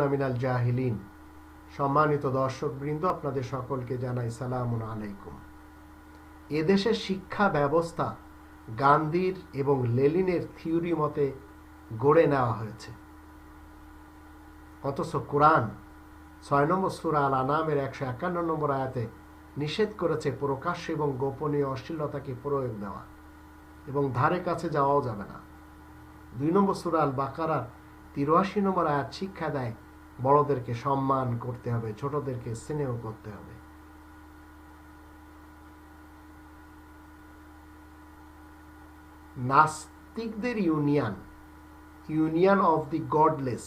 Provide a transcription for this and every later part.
আমিনাল জাহিলিন। সম্মানিত দর্শকবৃন্দ, আপনাদের সকলকে জানাই সালাম আলাইকুম। এদেশের শিক্ষা ব্যবস্থা গান্ধীর এবং লেলিনের থিওরি মতে গড়ে নেওয়া হয়েছে। অথচ কোরআন ছয় নম্বর সুরা আল আনামের একশো একান্ন নম্বর আয়াতে নিষেধ করেছে প্রকাশ্য এবং গোপনীয় অশ্লীলতাকে প্রয়োগ দেওয়া এবং ধারে কাছে যাওয়াও যাবে না। দুই নম্বর সুরা আল বাকারার তিরাশি নম্বর আয়াত শিক্ষা দেয়, বড়দেরকে সম্মান করতে হবে, ছোটদেরকে স্নেহ করতে হবে। নাস্তিকদের union union of the godless.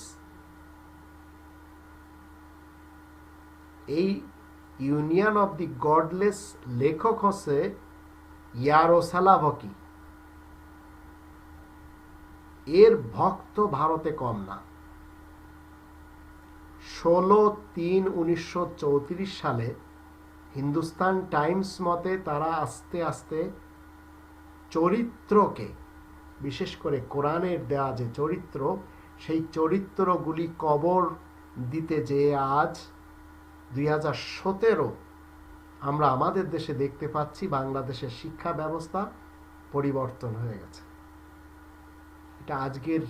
এই ইউনিয়ন অফ দি গডলেস লেখক হচ্ছে ইয়ারোসালাভকি। এর ভক্ত ভারতে কম না। ষোলো তিন উনিশশো সালে হিন্দুস্তান টাইমস মতে তারা আস্তে আস্তে চরিত্রকে, বিশেষ করে কোরআনের দেয়া যে চরিত্র, সেই চরিত্রগুলি কবর দিতে যে আজ দুই হাজার সতেরো আমরা আমাদের দেশে দেখতে পাচ্ছি বাংলাদেশের শিক্ষা ব্যবস্থা পরিবর্তন হয়ে গেছে। এটা আজকের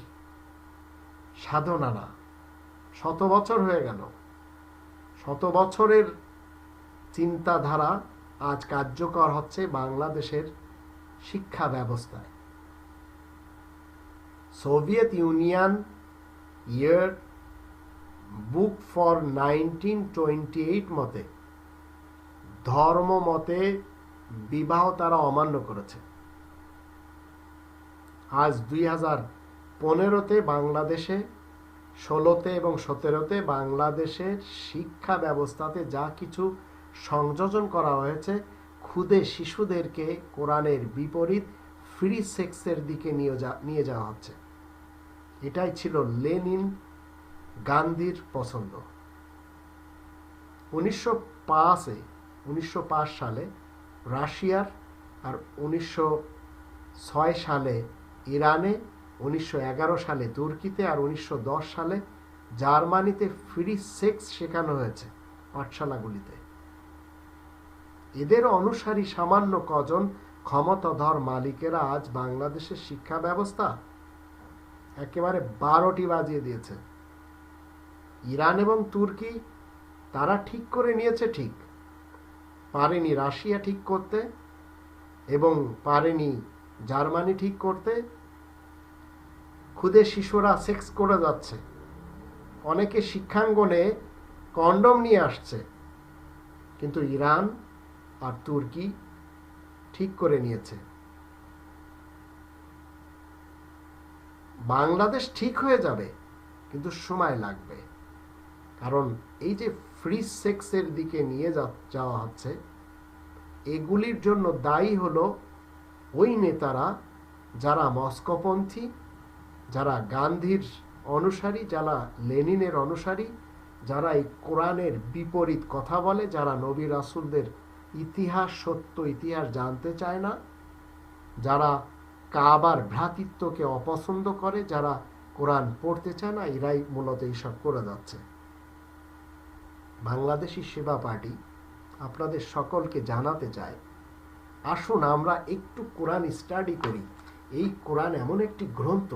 সাধনা না। শত বছর হয়ে গেল। শত বছরের চিন্তাধারা আজ কার্যকর হচ্ছে বাংলাদেশের শিক্ষা ব্যবস্থায়। Soviet union year book for nineteen twenty eight মতে, ধর্ম মতে বিবাহ তারা অমান্য করেছে। আজ দুই হাজার পনেরোতে বাংলাদেশে, ষোলোতে এবং সতেরোতে বাংলাদেশের শিক্ষা ব্যবস্থাতে যা কিছু সংযোজন করা হয়েছে খুদে শিশুদেরকে কোরআনের বিপরীত ফ্রি সেক্সের দিকে নিয়ে যা, নিয়ে যাওয়া হচ্ছে। এটাই ছিল লেনিন গান্ধীর পছন্দ। উনিশশো পাঁচে, উনিশশো পাঁচ সালে রাশিয়ার আর উনিশশো ছয় সালে ইরানে উনিশশো সালে, তুর্কিতে আর উনিশশো দশ সালে জার্মানিতে ফ্রি সেক্স শেখানো হয়েছে পাঠশালাগুলিতে। এদের অনুসারী সামান্য কজন ক্ষমতাধর মালিকেরা আজ বাংলাদেশের শিক্ষা ব্যবস্থা একেবারে বারোটি বাজিয়ে দিয়েছে। ইরান এবং তুর্কি তারা ঠিক করে নিয়েছে ঠিক। পারেনি রাশিয়া ঠিক করতে এবং পারেনি জার্মানি ঠিক করতে খুদে শিশুরা সেক্স করে যাচ্ছে। অনেকে শিক্ষাঙ্গনে কন্ডম নিয়ে আসছে। কিন্তু ইরান আর তুর্কি ঠিক করে নিয়েছে। বাংলাদেশ ঠিক হয়ে যাবে, কিন্তু সময় লাগবে। কারণ এই যে ফ্রি সেক্সের দিকে নিয়ে যাওয়া হচ্ছে, এগুলির জন্য দায়ী হলো ওই নেতারা যারা মস্কোপন্থী, যারা গান্ধীর অনুসারী, যারা লেনিনের অনুসারী, যারা এই কোরআনের বিপরীত কথা বলে, যারা নবী রাসুলদের ইতিহাস, সত্য ইতিহাস জানতে চায় না, যারা কাবার ভ্রাতৃত্বকে অপছন্দ করে, যারা কোরআন পড়তে চায় না, এরাই মূলত এইসব করে যাচ্ছে। বাংলাদেশি সেবা পার্টি আপনাদের সকলকে জানাতে চায় আসুন আমরা একটু কোরআন স্টাডি করি। এই কোরআন এমন একটি গ্রন্থ,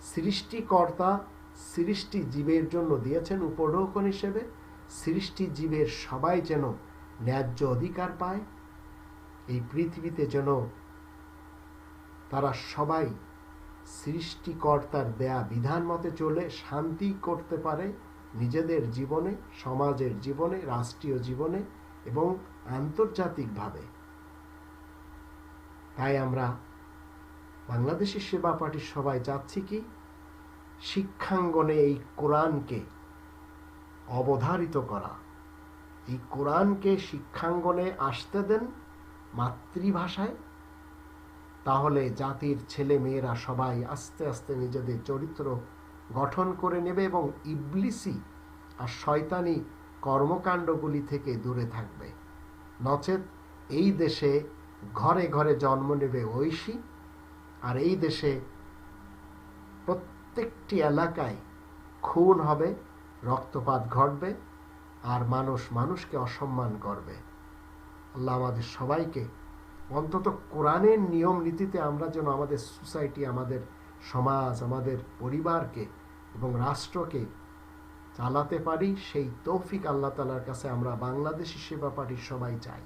সৃষ্টিকর্তা সৃষ্টি জীবের জন্য দিয়েছেন উপঢৌকন হিসেবে। সৃষ্টি জীবের সবাই যেন ন্যায্য অধিকার পায়, এই পৃথিবীতে যেন তারা সবাই সৃষ্টিকর্তার দেয়া বিধান মতে চলে, শান্তি করতে পারে নিজেদের জীবনে, সমাজের জীবনে, রাষ্ট্রীয় জীবনে এবং আন্তর্জাতিকভাবে। তাই আমরা বাংলাদেশি সেবা পার্টির সবাই চাচ্ছি কি? শিক্ষাঙ্গনে এই কোরআনকে অবধারিত করা। এই কোরআনকে শিক্ষাঙ্গনে আসতে দেন মাতৃভাষায়। তাহলে জাতির ছেলে মেয়েরা সবাই আস্তে আস্তে নিজেদের চরিত্র গঠন করে নেবে এবং ইবলিসি আর শয়তানি কর্মকাণ্ডগুলি থেকে দূরে থাকবে। নচেত এই দেশে ঘরে ঘরে জন্ম নেবে ঐশী, আর এই দেশে প্রত্যেকটি এলাকায় খুন হবে, রক্তপাত ঘটবে, আর মানুষ মানুষকে অসম্মান করবে। আল্লাহ আমাদের সবাইকে অন্তত কোরআনের নিয়ম নীতিতে আমরা যেন আমাদের সোসাইটি, আমাদের সমাজ, আমাদের পরিবারকে এবং রাষ্ট্রকে চালাতে পারি সেই তৌফিক আল্লাহ তালার কাছে আমরা বাংলাদেশি সেবা পার্টির সবাই চাই।